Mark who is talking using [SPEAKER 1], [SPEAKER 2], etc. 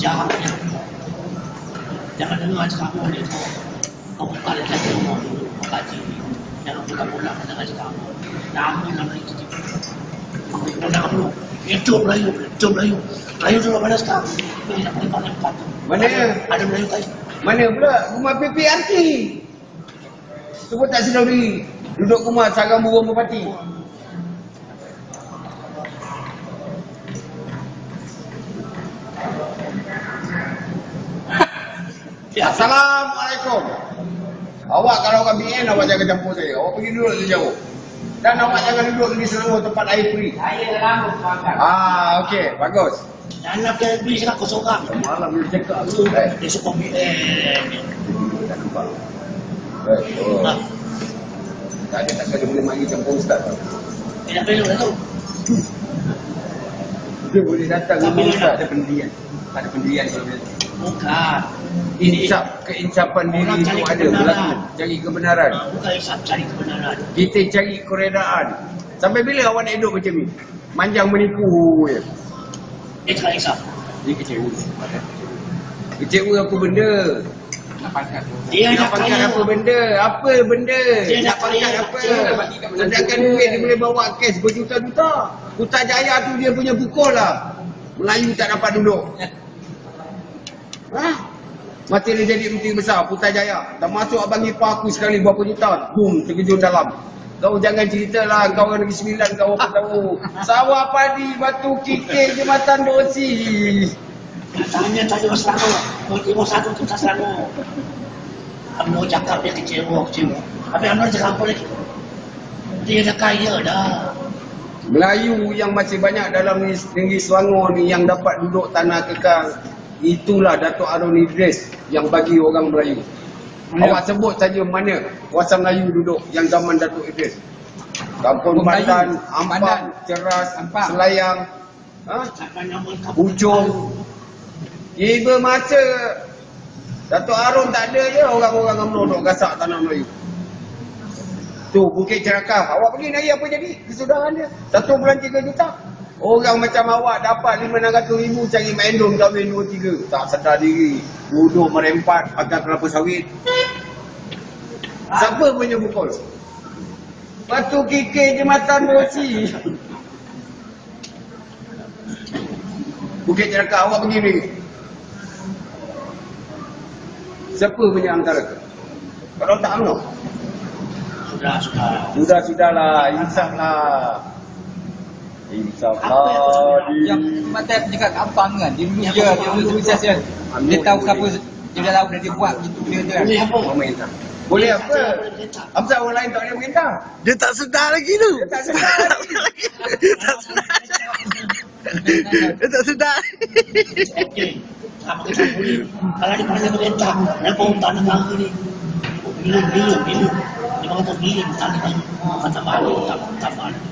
[SPEAKER 1] Jangan banyak. Jangan dengar cakap kamu ni. Kau buka lagi lagi rumah dulu. Kau kaji. Jangan buka pulang dengan kamu. Nama nak lagi cakap. Kau nak kamu. Itu Melayu. Itu Melayu. Melayu dulu mana sekarang? Ini nak pergi mana empat.
[SPEAKER 2] Mana?
[SPEAKER 1] Ada Melayu kayu.
[SPEAKER 2] Mana pula rumah PPRT? Tu pun tak sedar diri. Duduk rumah sarang burung merpati.
[SPEAKER 1] Ya,
[SPEAKER 2] Assalamualaikum. Awak kalau orang BN awak jangan campur saya. Awak pergi duduk di jauh. Dan awak jangan duduk di Selangor tempat air free.
[SPEAKER 3] Saya lama semangat.
[SPEAKER 2] Ah, okey, bagus.
[SPEAKER 1] Dan nak pergi beli cakap kau seorang.
[SPEAKER 2] Malam dia cakap
[SPEAKER 1] Tu,
[SPEAKER 2] tu. Eh,
[SPEAKER 1] dia suka BN.
[SPEAKER 2] tak nampak. Eh, oh.
[SPEAKER 1] Ah,
[SPEAKER 2] Tak ada takkan dia boleh mari campur ustaz.
[SPEAKER 1] Dia nak belok dah tu.
[SPEAKER 2] Dia boleh datang
[SPEAKER 1] Tak boleh
[SPEAKER 2] ustaz. Ada pendirian. Tak ada pendirian kalau dia.
[SPEAKER 1] Bukan.
[SPEAKER 2] Insaf, keinsapan diri
[SPEAKER 1] Orang
[SPEAKER 2] itu ada
[SPEAKER 1] kebenaran.
[SPEAKER 2] berlaku. Cari kebenaran.
[SPEAKER 1] Ah, Bukan isap cari kebenaran.
[SPEAKER 2] Kita cari keredaan. Sampai bila awak nak hidup macam ni? Manjang menipu je.
[SPEAKER 1] Dia cakap isap.
[SPEAKER 2] Dia kecewa. Kecewa apa benda?
[SPEAKER 3] Nak pangkat tu.
[SPEAKER 1] Dia
[SPEAKER 2] nak pangkat
[SPEAKER 1] kaya.
[SPEAKER 2] apa benda? Apa benda?
[SPEAKER 1] Dia
[SPEAKER 2] nak pangkat apa? Sedangkan duit dia boleh bawa kes berjuta-juta. Putrajaya tu dia punya pukul lah. Melayu tak dapat duduk. Ha? Mati dia jadi menteri besar, Putrajaya. Tak masuk abang ipar aku sekali berapa juta. Boom, terkejut dalam. Kau jangan cerita lah, kau orang Negeri Sembilan, kau apa tahu. Sawah padi, batu kikir, jembatan dosi.
[SPEAKER 1] Tanya tanya orang Selangor. Kau tengok satu tu tak Selangor. Amno cakap dia kecewa, kecewa. Habis Amno cakap apa lagi? Dia dah kaya dah.
[SPEAKER 2] Melayu yang masih banyak dalam negeri Selangor ni yang dapat duduk tanah kekal itulah Datuk Arun Idris yang bagi orang Melayu.
[SPEAKER 3] Mana?
[SPEAKER 2] Awak sebut saja mana kawasan Melayu duduk yang zaman Datuk Idris. Kampung. Pandan. Ampang, Ceras,
[SPEAKER 3] Ampang.
[SPEAKER 2] Selayang, ha? Ujung. Tiba masa Datuk Arun tak ada je orang-orang UMNO duduk gasak tanah Melayu. Tu Bukit Cerakah. Awak pergi naik apa jadi? Kesudahan dia. Satu bulan tiga juta. Orang macam awak dapat lima enam ratus ribu cari main dom kahwin dua tiga. Tak sedar diri. Duduk merempat pakai kelapa sawit. Siapa punya pukul? Batu kikir jembatan Bosi. Bukit Cerakah awak pergi ni. Siapa punya antara? Kalau tak UMNO.
[SPEAKER 1] Sudah, sudah.
[SPEAKER 2] Sudah sudahlah, insaflah.
[SPEAKER 3] Yang mata dekat kampang kan. Dia
[SPEAKER 1] Yang
[SPEAKER 3] dia,
[SPEAKER 1] kampang
[SPEAKER 3] dia dulu
[SPEAKER 1] tu.
[SPEAKER 3] research kan. Dia tahu siapa, dia dah tahu dah dia buat gitu benda tu kan.
[SPEAKER 1] Boleh apa?
[SPEAKER 2] Boleh apa? Apa orang lain tak boleh merintah?
[SPEAKER 4] Dia tak sedar lagi tu.
[SPEAKER 2] Dia tak sedar lagi.
[SPEAKER 4] Dia tak sedar. Dia tak sedar.
[SPEAKER 1] Okey. Apa kita boleh? Kalau di mana merintah, kenapa orang tanah negara ni? Bilion, bilion, bilion. Lima ratus bilion tanah negara. Kata balik, tak, tak balik.